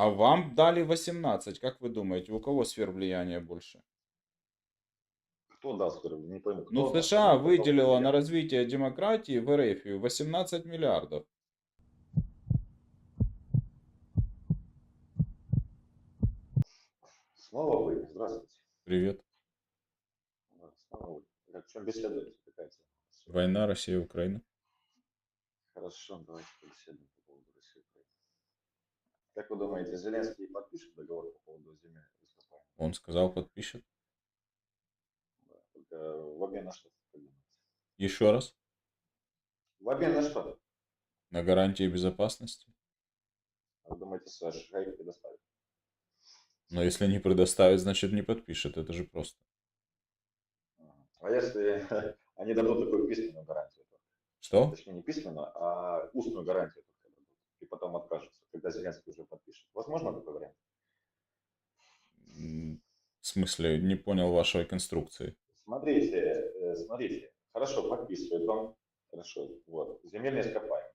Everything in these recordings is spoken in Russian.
А вам дали 18. Как вы думаете, у кого сфер влияния больше? Кто даст, не пойму. Ну, кто даст? США потом выделила на развитие демократии в РФ 18 миллиардов. Снова вы, здравствуйте. Привет. Да, Снова вы. О чем беседуете? Война Россия-Украина. Хорошо, давайте побеседуем по поводу России и Украины. Как вы думаете, Зеленский подпишет договор по поводу земель ископаемых? Он сказал, подпишет. Да, Только в обмен на что? Еще раз. В обмен на что? На гарантии безопасности. А Вы думаете, их предоставит? Но если не предоставит, значит не подпишет. Это же просто. А если они дадут такую письменную гарантию? то- Что? Точнее, не письменную, а устную гарантию потом откажутся, когда Зеленский уже подпишет. Возможно такой вариант? В смысле, не понял вашей конструкции. Смотрите, э, смотрите. Хорошо, подписывает он. Хорошо, вот. Земельные ископаемые.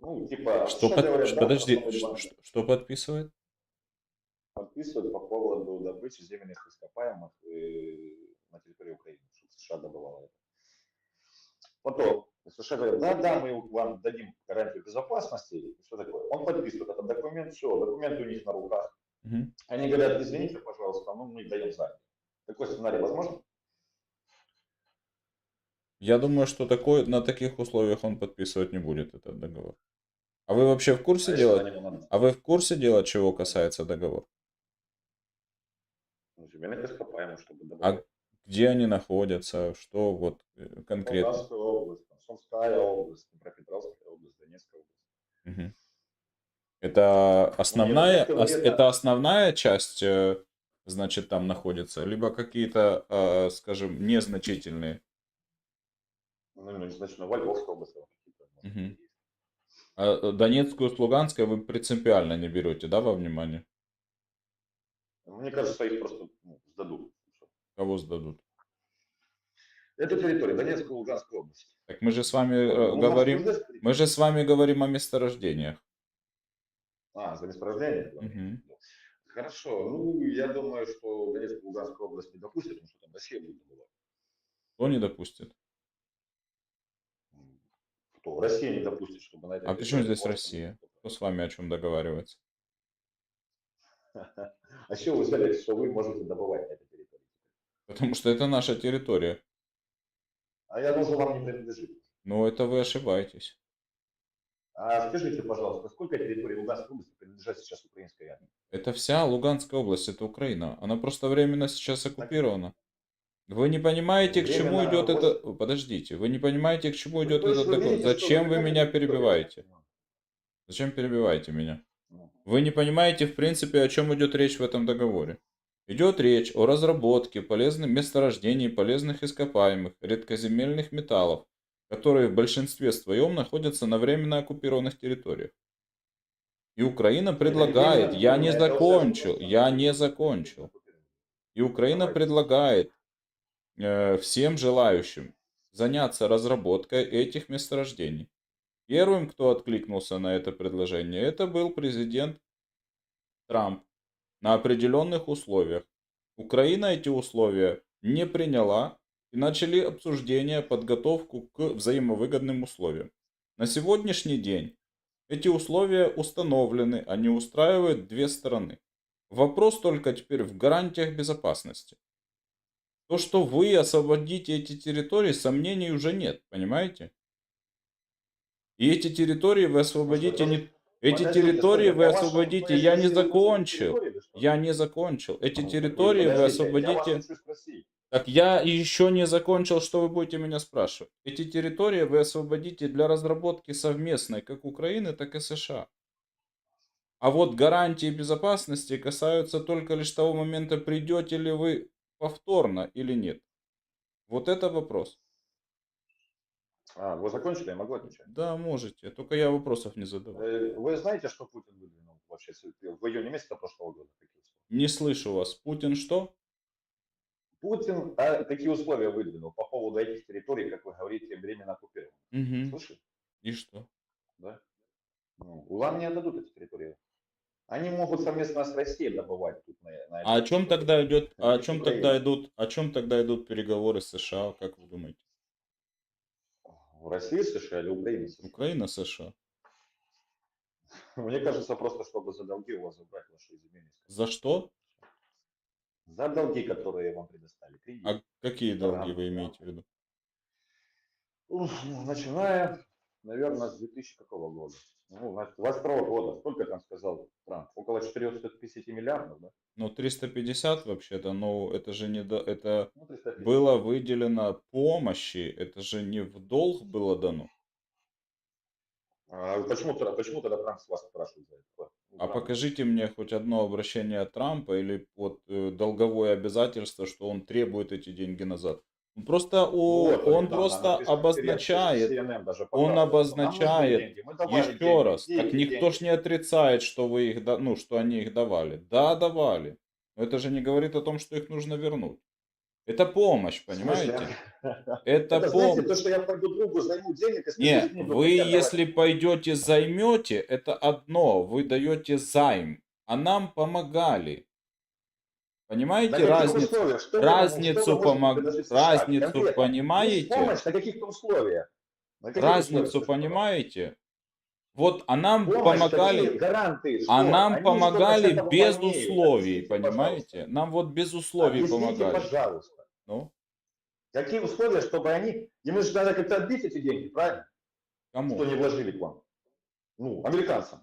Ну, типа... Что под- говорят, ш- да, Подожди, ш- что подписывает? Подписывают по поводу добычи земельных ископаемых э, на территории Украины, чтобы США добывало это. Потом США говорят, да, да, мы вам дадим гарантию безопасности. И Что такое? Он подписывает этот документ, все, документ у них на руках. Мгм. Они говорят, извините, пожалуйста, ну мы даем заднюю. Такой сценарий возможен? Я думаю, что такой, на таких условиях он подписывать не будет этот договор. А вы вообще в курсе А дела? А вы в курсе дела, чего касается договор? Ну, земельных ископаемых, чтобы А добывать. где они находятся? Что вот э, конкретно? Полтавская область, там, Сумская область, Днепропетровская область, Донецкая область. Мгм. Это основная, Ну, ос- это- основная часть, э, значит, там находится, либо какие-то, э, скажем, незначительные. Ну, ну, какие-то, может, Мгм. есть. А э, Донецкую с Луганской вы принципиально не берете, да, во внимание? Мне кажется, их просто ну, сдадут. Кого сдадут? Это территория Донецкой и Луганской области. Так мы же с вами э, Ну, говорим, мы же с вами говорим о месторождениях. А, за месторождение? Мгм. Хорошо. Ну, я думаю, что Донецкая и Луганская область не допустит, потому что там Россия будет добывать. Кто не допустит? Кто? Россия не допустит, чтобы на этой А территории здесь просто Россия? Кто с вами о чем договаривается? А что вы взяли, что вы можете добывать на этой территории? Потому что это наша территория. А я думал, вам не принадлежит. Но это вы ошибаетесь. А скажите, пожалуйста, сколько территорий Луганской области принадлежат сейчас украинской армии? Это вся Луганская область, это Украина. Она просто временно сейчас оккупирована. Вы не понимаете, к чему идет вот- это... Подождите, вы не понимаете, к чему идет есть этот договор. видите, Зачем вы меня перебиваете? Зачем перебиваете меня? Ну, Вы не понимаете, в принципе, о чем идет речь в этом договоре. Идет речь о разработке полезных месторождений, полезных ископаемых, редкоземельных металлов, которые в большинстве своем находятся на временно оккупированных территориях. И Украина предлагает, я не закончил, я не закончил. И Украина предлагает э, всем желающим заняться разработкой этих месторождений. Первым, кто откликнулся на это предложение, это был президент Трамп на определенных условиях. Украина эти условия не приняла и начали обсуждение, подготовку к взаимовыгодным условиям. На сегодняшний день эти условия установлены, они устраивают две стороны. Вопрос только теперь в гарантиях безопасности. То, что вы освободите эти территории, сомнений уже нет, понимаете? И эти территории вы освободите не... Эти территории вы освободите, я не закончил. Я не закончил. Эти территории вы освободите... Так я еще не закончил, что вы будете меня спрашивать. Эти территории вы освободите для разработки совместной как Украины, так и США. А вот гарантии безопасности касаются только лишь того момента, придете ли вы повторно или нет. Вот это вопрос. А, вы закончили, я могу отвечать? Да, можете. Только я вопросов не задавал. Э, Вы знаете, что Путин выдвинул вообще в июне месяце прошлого года? Какие условия? Не слышу вас. Путин что? Путин а, какие условия выдвинул по поводу этих территорий, как вы говорите, временно оккупированных? Угу. Слышали? И что? Да? Ну, вам не отдадут эти территории. Они могут совместно с Россией добывать тут на, на А о чем тогда идет, а о чем тогда идут, о чем тогда идут переговоры с США, как вы думаете? В России, США или Украине? США? Украина, США. Мне кажется, просто чтобы за долги у вас забрать ваши земельные За что? За долги, которые вам предоставили. Кредит. А какие долги Да. вы имеете в виду? Начиная, наверное, с 2000 какого года? Ну, 22 года. Сколько там сказал Трамп? Около 450 миллиардов, да? Ну, 350 вообще-то, но это же не до, это Ну, 350. было выделено помощи, это же не в долг было дано. А почему, почему тогда Трамп с вас спрашивает за это? Ну, А Трамп. покажите мне хоть одно обращение Трампа или вот э, долговое обязательство, что он требует эти деньги назад. Ну, Просто Ну, о- вот, он недавно просто обозначает, CNN даже он обозначает еще деньги, раз, деньги, так никто деньги. ж не отрицает, что вы их, да- ну, что они их давали. Да, давали. Но это же не говорит о том, что их нужно вернуть. Это помощь, понимаете? Это Это, знаете, помощь. то, что я пойду другу займу денег и скажу, Не, вы если пойдете займете, это одно, вы даете займ, а нам помогали. Понимаете На разницу? условиях? Что Разницу, что вы помог- разницу Конкретно. Понимаете? помощь на каких-то условиях. На каких Разницу условиях? понимаете? Вот, а нам Помощь, помогали, гаранты, а что? нам Они помогали 100% без выполняют. условий, понимаете? Нам вот без условий Объясните, помогали. пожалуйста. Ну, Какие условия, чтобы они... Им же надо как-то отбить эти деньги, правильно? Что кому? не вложили к вам. Ну, американцам.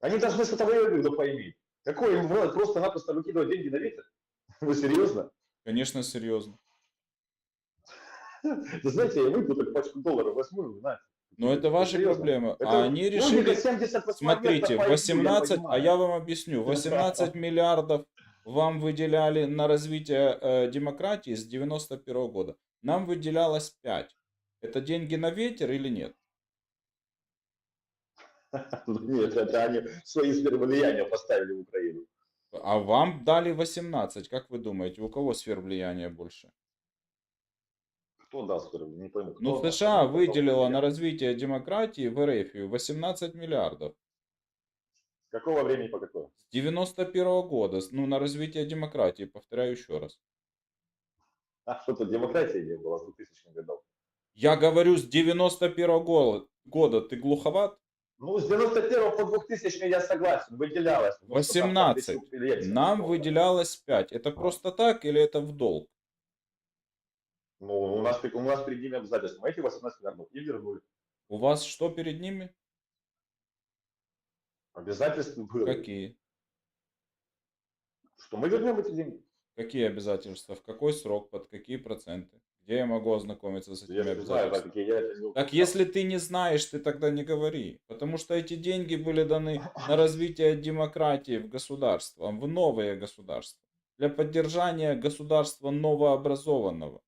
Они должны с этого выгоду поиметь. Какой им вот просто-напросто выкидывать деньги на ветер? Вы серьезно? Конечно, серьезно. Вы знаете, я выйду так пачку долларов возьму, знаете. Но это ваши Серьезно. проблемы. Это А они решили... 78 Смотрите, места пойду, 18, а понимаю. я вам объясню, 18 миллиардов вам выделяли на развитие э, демократии с 91 года. Нам выделялось 5. Это деньги на ветер или нет? Нет, это они свои сферы влияния поставили в Украину. А вам дали 18. Как вы думаете, у кого сфер влияния больше? Кто дал сферы? Не пойму. кто Ну, США сферы выделила на развитие демократии в РФ 18 миллиардов. С какого времени по какое? С 91 года, с- ну, на развитие демократии, повторяю еще раз. А что-то демократии не было с 2000 годов. Я говорю, с 91 года, года ты глуховат? Ну, с 91 по 2000 я согласен, выделялось. Ну, что там 18. Павличук или Ельцин Нам выделялось 5. Это просто так или это в долг? Ну, у нас, у нас перед ними обязательства. Эти 18 миллиардов и вернули. У вас что перед ними? Обязательства было. Какие? Что мы вернем эти деньги. Какие обязательства? В какой срок? Под какие проценты? Где я могу ознакомиться с этими Я знаю, обязательствами? как я это Так если ты не знаешь, ты тогда не говори. Потому что эти деньги были даны на развитие демократии в государство, в новые государства. Для поддержания государства новообразованного.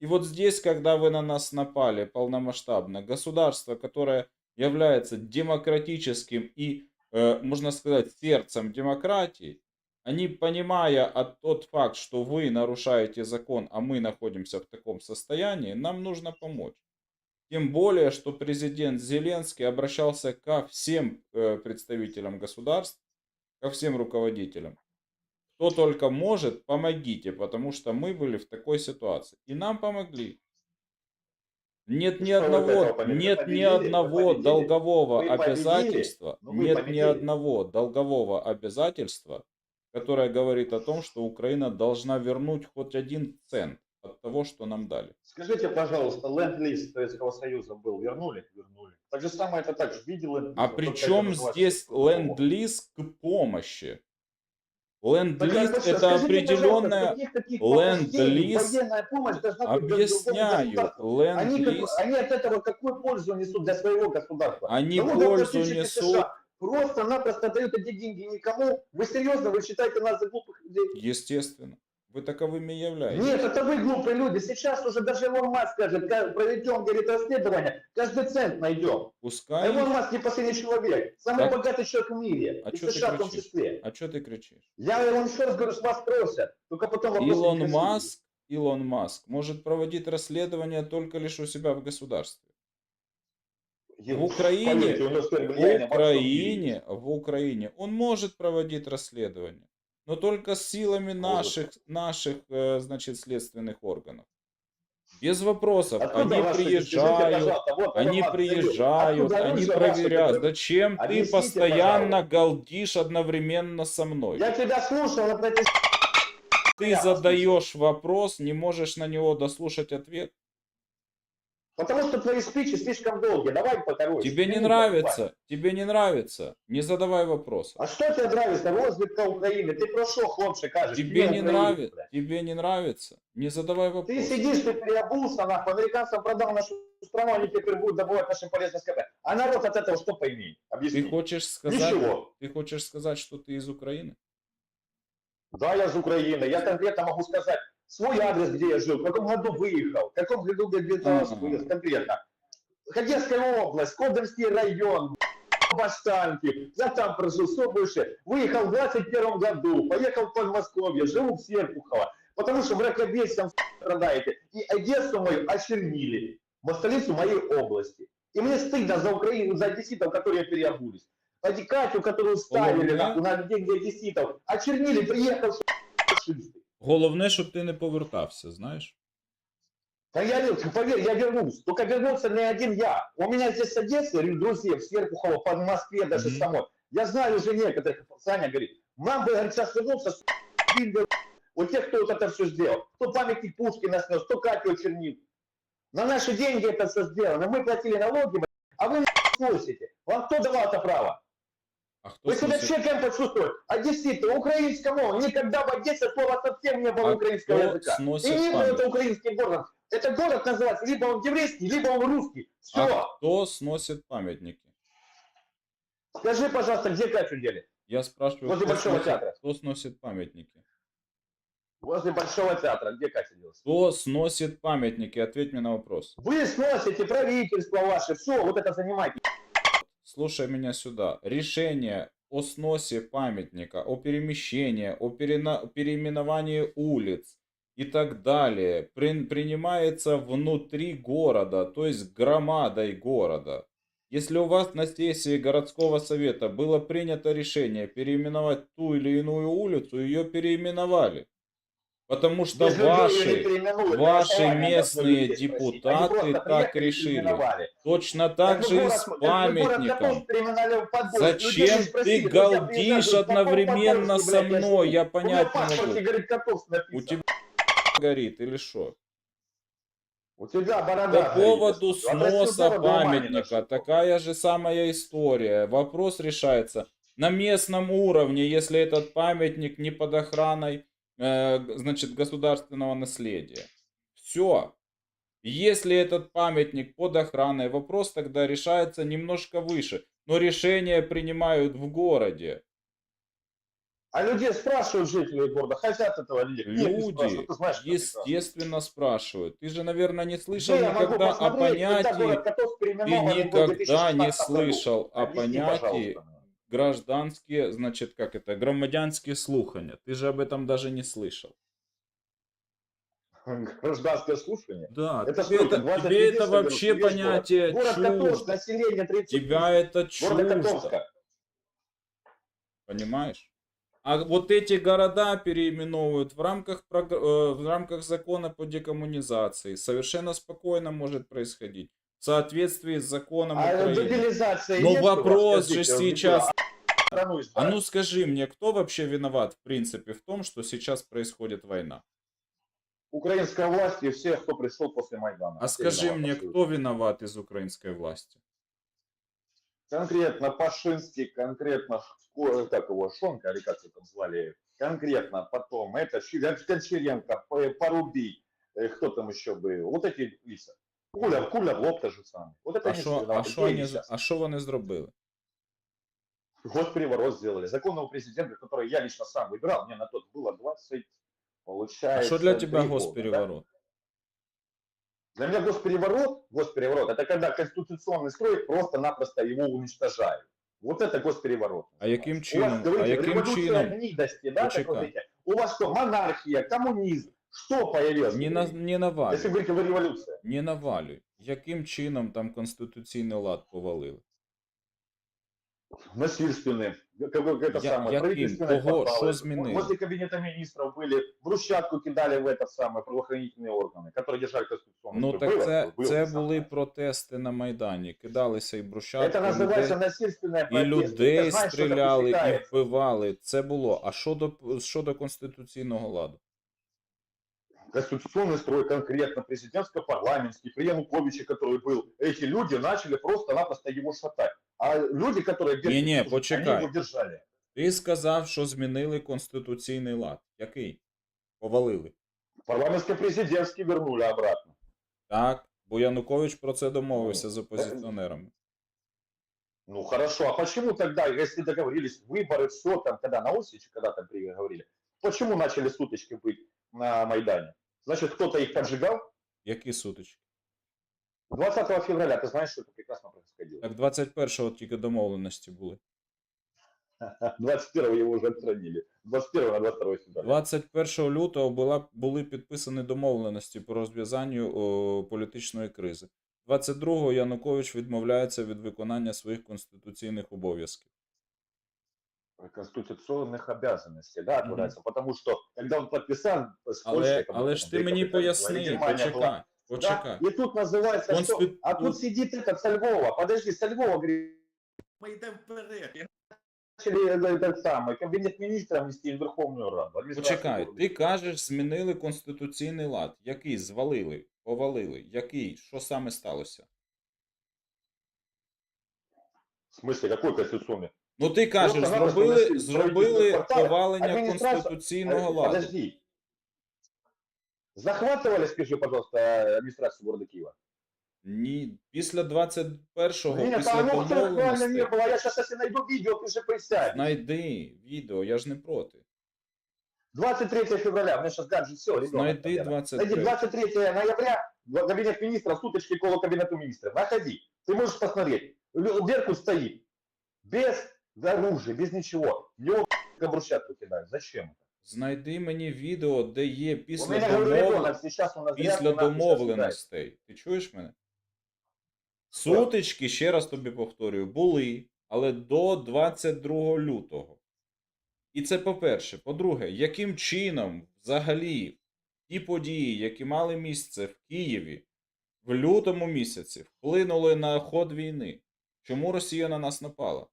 И вот здесь, когда вы на нас напали полномасштабно, государство, которое является демократическим и, э, можно сказать, сердцем демократии, они, понимая от тот факт, что вы нарушаете закон, а мы находимся в таком состоянии, нам нужно помочь. Тем более, что президент Зеленский обращался ко всем э, представителям государств, ко всем руководителям. Кто только может, помогите, потому что мы были в такой ситуации. И нам помогли. Нет Ну ни одного, победили? нет ни Победили? одного долгового обязательства, Ну, нет ни одного долгового обязательства, которое говорит о том, что Украина должна вернуть хоть один цент от того, что нам дали. Скажите, пожалуйста, ленд-лиз Советского Союза был, вернули? Вернули. Так же самое это так же, видел. А при чем здесь ленд-лиз к помощи? Ленд-лиз это определенная... ленд-лиз- Объясняю, государства? Они, они от этого какую пользу несут для своего государства? они Налогоплательщики пользу США несут, Просто-напросто дают эти деньги никому. Вы серьезно, вы считаете нас за глупых людей? естественно. Вы таковыми являетесь. Нет, это вы глупые люди. Сейчас уже даже Илон Маск скажет, «Ка- проведем, говорит, расследование, каждый цент найдем. А Пускай... Илон Маск не последний человек, самый Так- богатый человек в мире, А и ты США в том числе. А что ты кричишь? Я вам еще раз говорю, с вас просят, только потом вопросы Илон. Маск, Илон Маск может проводить расследование только лишь у себя в государстве. В Украине, в Украине, в Украине он может проводить расследование, но только с силами Может. наших, наших, э, значит, следственных органов. Без вопросов. Откуда они скажите, приезжают, вот они приезжают, Откуда они проверяют. Зачем ты Объясните, постоянно пожалуйста. галдишь одновременно со мной? Я тебя слушал, а эти Ты я задаешь вопрос, не можешь на него дослушать ответ. Потому что твои спичи слишком долгие. Давай покороче. Тебе не Минута, нравится, тебе не нравится, не задавай вопросов. А что тебе нравится? Розвідка України. Ти про що, хлопче, кажеш? Тебе Где не Україна, нравится, блядь? тебе не нравится, не задавай Ты вопросов. сидишь, ты переобулся, нахуй, американцам продал нашу страну, они теперь будут добывать нашим полезным СКП. А народ от этого что поимеет? Объясни. Ты хочешь сказать, Ничего. ты хочешь сказать, что ты из Украины? Да, я из Украины. Я конкретно могу сказать свой адрес, где я жил, в каком году выехал, в каком году где-то вырос, конкретно. Одесская область, Кодовский район, Баштанки. Я там прожил, все больше. Выехал в 21 году, поехал в Подмосковье, живу в Серпухово. Потому что мракобесием страдаете. И Одессу мою очернили. В столицу моей области. И мне стыдно за Украину, за одесситов, которые переобулись. Катю, которую ставили нахуй, на деньги одесситов, очернили, приехал фашисты. Головне, щоб ти не повертався, знаєш? Да я, не- поверь, я вернусь. Только вернуться не один я. У меня здесь с Одессы, говорю, друзья, в Серпухово, под Москве даже Мгм. самой. Я знаю уже некоторых, Саня говорит, нам бы, говорит, сейчас вернуться, у тех, кто вот это все сделал. Кто памятник Пушкина снес, кто Катю очернил. На наши деньги это все сделано. Мы платили налоги, а вы сносите. Вам кто давал это право? А хто Вы сюда сносить- человеком почувствовали. Одесситы, украинская мова. Никогда в Одессе слова совсем не было А украинского кто языка. сносит И не был память? это украинским городом. Это город называется либо он еврейский, либо он русский. Все. А хто сносить пам'ятники? Скажи, пожалуйста, где Катю дели? Я спрашиваю, Возле кто Большого сносит, театра. кто сносит памятники? Возле Большого театра. Где Катя делась? Кто сносит памятники? Ответь мне на вопрос. Вы сносите правительство ваше. Все, вот это занимайтесь. Слушай меня сюда. Решение о сносе памятника, о перемещении, о перена- переименовании улиц и так далее при- принимается внутри города, то есть громадой города. Если у вас на сессии городского совета было принято решение переименовать ту или иную улицу, ее переименовали. Потому что ваши, ваши местные депутаты так решили. точно так же и с памятником. Зачем ты галдишь одновременно со мной? Я понять не могу. У тебя горит или что? У тебя борода По поводу сноса памятника, такая же самая история. Вопрос решается на местном уровне, если этот памятник не под охраной, значит, государственного наследия. Все. Если этот памятник под охраной, вопрос тогда решается немножко выше. Но решения принимают в городе. А людей спрашивают жители города, хотят этого или нет? Нет, не Люди. Ты знаешь, естественно, спрашивают. Ты же, наверное, не слышал могу никогда о понятии Ты никогда не 2016 году? слышал о понятии. Гражданские, значит, как это, громадянские слухания. Ты же об этом даже не слышал. Гражданское слушание. Да, Это тебе сколько? это, 20 тебе это вообще город. понятие Город Котовск, чуждо. население 30 Тебя это чуждо. Понимаешь? А вот эти города переименовывают в рамках, э, в рамках закона по декоммунизации. Совершенно спокойно может происходить. В соответствии с законом А Украины. Но вас, вопрос же сейчас... А ну скажи мне, кто вообще виноват в принципе в том, что сейчас происходит война? Украинская власть и все, кто пришел после Майдана. А Все скажи виноваты мне, абсолютно. кто виноват из украинской власти? Конкретно Пашинский, конкретно, Ко- как его, Шонка, или как его там звали, конкретно потом, это П- Порубий, э, кто там еще был, вот эти лица. Куля, Куля, Лоб то же самое. Вот это А що, а що вони, а що вони зробили? Госпереворот сделали. Законного президента, который я лично сам выбирал, мне на тот было 20, А получается, що для тебе три года, да? госпереворот? Для меня госпереворот, госпереворот, это когда конституционный строй просто-напросто его уничтожают. Вот это госпереворот. А яким У вас, чином? А говорите, яким революция чином? гнидости, да, так. У вас что, монархия, коммунизм? Что появилось? Не, на, не Если навалюй. говорите, вы революция. Не навалюй. Яким чином там конституційний лад повалили? Насильственные. Какой это Я- самое, яким? правительственные Кого? подвалы. Що змінили? Возле кабинета министров были, брусчатку кидали в это самое, правоохранительные органы, которые держали конституционный Ну строй. так Было це, такое? Было, це ты сам були знаешь. протести на Майдані. Кидалися і Это брусчатку, называется людей, насильственная і протест. людей Ты знаешь, что это стріляли, і пресекается. вбивали. Це було. А щодо, щодо конституційного ладу? Конституционный строй конкретно, президентско-парламентский, при Януковиче, который был, эти люди начали просто-напросто его шатать. А люди, которые... Не-не, держали, они почекай. его держали. Ти сказав, що змінили конституційний лад. Який? Повалили. Парламентско-президентский вернули обратно. Так, бо Янукович про це домовився з опозиціонерами. Ну хорошо, а почему тогда, если договорились, выборы, все там, когда на Осичи, когда там говорили, почему начали суточки быть на Майдане? Значит, кто-то их поджигал? Які сутички? 20 февраля, ты знаешь, что это прекрасно происходило. Так 21-го тільки домовленості були. 21 его уже отстранили. 21 на 22 февраля. 21 лютого була, були підписані домовленості по розв'язанню о, політичної кризи. 22-го Янукович відмовляється від виконання своїх конституційних обов'язків конституционных обязанностей, да, Мгм. отбирается, потому что когда он подписал с Але, Польшей, это але было, ж ти там, мені Великобритания, поясни, Германия была. почекай, почекай. Да? И тут называется, Конститу- что... А тут сидит этот со Львова, подожди, со Львова, говорит, Ми йдемо вперед. начали э, этот самый кабинет министров внести в Верховную Раду. администрацию Почекай, города. ти кажеш, змінили конституційний лад. Який звалили, повалили? Який? Що саме сталося? В смысле, какой конституционный? Ну ти кажеш, Просто-напросто зробили, внесли зробили правительство квартали, повалення адміністрація- конституційного А, ладу. Подожди. Захватывали, скажи, пожалуйста, администрацию города Киева? Ні, після 21-го, Нет, після а ну кто реально домовленостей. не было. Я сейчас, если найду видео, ты же присядь. Знайди відео, я ж не проти. 23 февраля, у меня сейчас гаджет, все, ребенок. Знайди наверное. 23. Найди 23 ноября, в кабинет министра, суточки около кабинета министра. Находи. Ты можешь посмотреть. Лю- Беркут стоит. Без оружия, без ничего. В него брусчатку кидают. Зачем это? Знайди мені відео, де є після, домов... у нас після домовленостей. Ти чуєш мене? Сутички, ще раз тобі повторюю, були, але до 22 лютого. І це по-перше. По-друге, яким чином взагалі ті події, які мали місце в Києві в лютому місяці, вплинули на ход війни? Чому Росія на нас напала?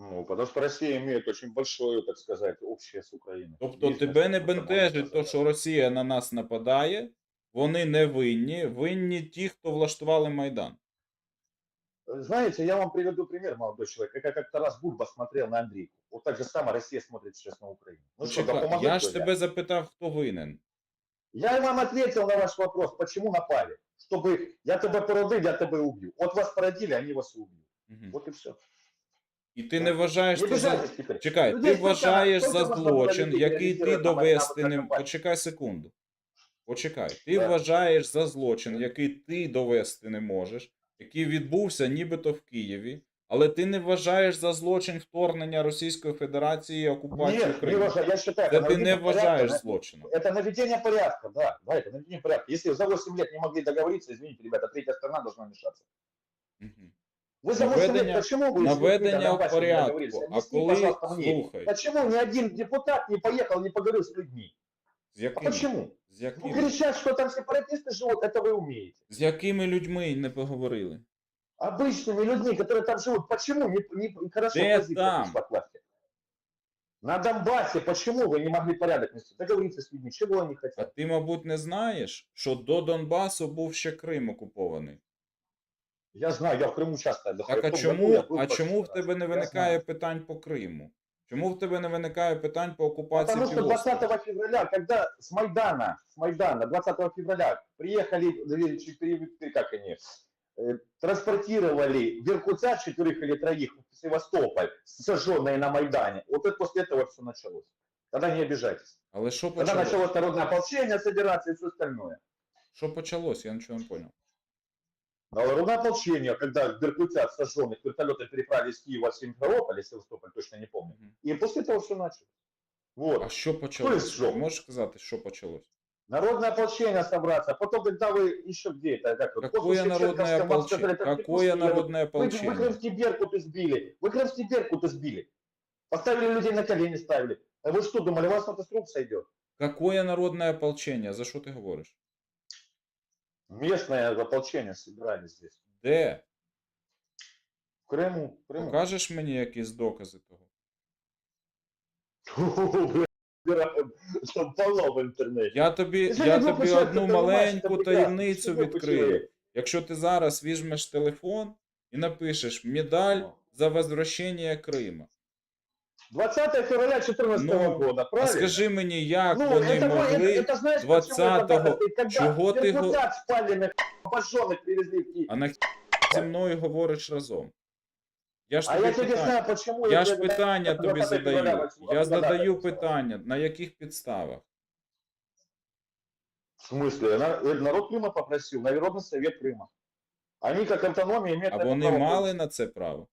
Ну, потому что Россия имеет очень большое, так сказать, общее с Украиной. Тобто Есть тебе не можно бентежить то, сказать. що Росія на нас нападає, вони не винні, винні ті, хто влаштували Майдан. Знаете, я вам приведу пример, молодой человек. Как я как-то раз Бульба смотрел на Андрейку. Вот так же само Россия смотрит сейчас на Украину. Ну что, да я ж тебе запитав, хто винен. Я вам ответил на ваш вопрос, почему напали. Чтобы я тебя породил, я тебя убью. Вот вас породили, они вас убьют. Мгм. Вот и все. І ти не вважаєш Не це за... обижайтесь теперь. Чекай, Ну, ти здесь только- вважаєш только за можно злочин, говорить, який ти реализировать довести на не... компанию. Почекай секунду. Почекай. Ти Да. вважаєш за злочин, який ти довести не можеш, який відбувся нібито в Києві, але ти не вважаєш за злочин вторгнення Російської Федерації і окупації Нет, не України. уважаю. Я считаю, Це это ти не наведение порядка, вважаєш да. злочином. Это наведение порядка, да. Да, это наведение порядка. Если за 8 лет не могли договориться, извините, ребята, третья сторона должна вмешаться. Мгм. Вы за 8 Наведення- лет почему вы с людьми на Наведення Донбассе не порядку. договорились? А Объясни, коли пожалуйста, мне. слухай, Почему ни один депутат не поехал, не поговорил с людьми? з А якими? почему? З Ну, якими? кричать, что там сепаратисты живут, это вы умеете. З якими людьми не поговорили? Обычными людьми, которые там живут, почему не, не хорошо Где позиция там? пришла к власти? На Донбассе почему вы не могли порядок нести? Договориться с людьми, чего они А хотят? ти, мабуть, не знаєш, що до Донбасу був ще Крим окупований. Я знаю, я в Крыму часто отдыхаю. Так а В том году чому, я был а почти чому в раз. тебе не Я виникає знаю. питань по Криму? Чому в тебе не виникає питань по окупації Потому что півострова? 20 февраля, когда с Майдана, с Майдана 20 февраля приехали, э, чи- пере- как они, э, транспортировали Беркутя четверых или троих в Севастополь, сожженные на Майдане. Вот это после этого все началось. Тогда не обижайтесь. Але що Когда почалось? началось народное ополчение собираться и все остальное. Що почалось? Я нічого не понял. Народное ополчение, когда Беркутя сожженных вертолеты переправили с Киева в Симферополь, или Севастополь, точно не помню. И после этого все началось. Вот. А що почалось? Можеш сказати, що почалось? Народное ополчение собраться. Потом, когда вы еще где-то, как вот, Какое народное ополчение? Какое народное Вы, вы ополчение? Крымский Беркут избили. Вы Крымский Беркут избили. Поставили людей на колени, ставили. А вы что думали, у вас это с рук сойдет? Какое народное ополчение? За що ти говориш? Местное ополчение собирали здесь. Де? В Крыму. В Крыму. Покажеш мені якісь докази того? Там полно в интернете. Я тобі, Якщо я не тобі одну то маленьку таємницю Що ви відкрию. Якщо ти зараз візьмеш телефон і напишеш медаль за возвращення Крима. 20 февраля 2014 Ну, года, А правильно? скажи мені, як ну, вони это, могли. это, это знаешь, почему это 20-го? надо? Когда Чего ты го- вертолет спаленных, обожженных привезли в Киев. А на зі мною говориш разом. Я ж А тобі я тебе питання, знаю, почему... я ж тебе- питання тобі 20 задаю. февраля, Я 20 задаю февраля. питання, на яких підставах? В смысле? На- э, Народ Крыма попросил, Народный совет Крыма. Они как автономия имеют... А на это вони право. мали на це право?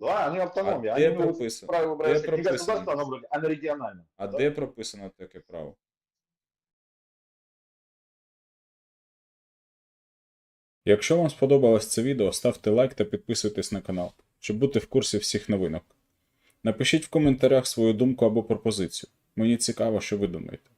Да, они автономия. А они прописано? право Где прописано? а на региональном. А Да. де прописано таке право? Якщо вам сподобалось це відео, ставте лайк та підписуйтесь на канал, щоб бути в курсі всіх новинок. Напишіть в коментарях свою думку або пропозицію. Мені цікаво, що ви думаєте.